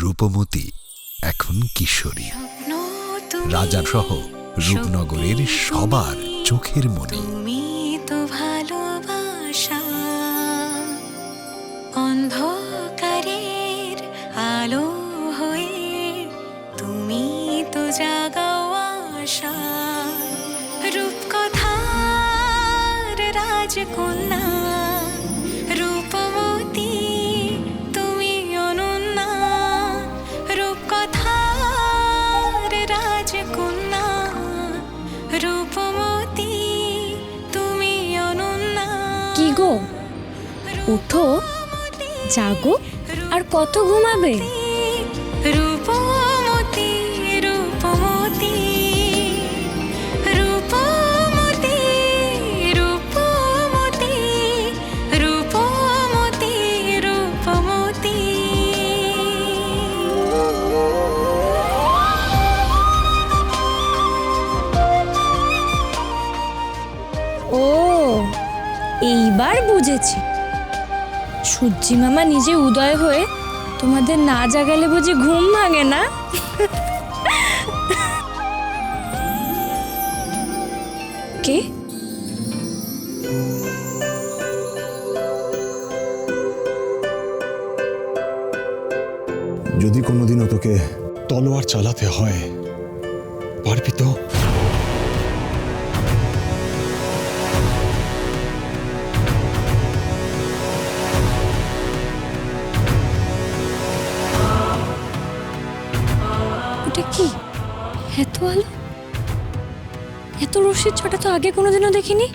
রূপমতী, এখন কিশোরী। রাজার সহ রূপনগরের সবার চোখের তুমি তো ভালোবাসা অন্ধকারের আলো হয়ে তুমি তো আশা। রূপকথার রাজকন্যা ওঠো জাগো আর কত ঘুমাবে? রূপমতী রূপমতী রূপমতী রূপমতী রূপমতী রূপমতী। ও এইবার বুঝেছি। সূর্যি মামা নিজে উদয় হয়ে তোমাদের না জাগালে বুঝি ঘুম ভাঙে না? কে? যদি কোনোদিনও তোকে তলোয়ার চালাতে হয়, পারবি তো? এত আলো? এত রশ্মির ছটা তো আগে কোনোদিনও দেখিনি।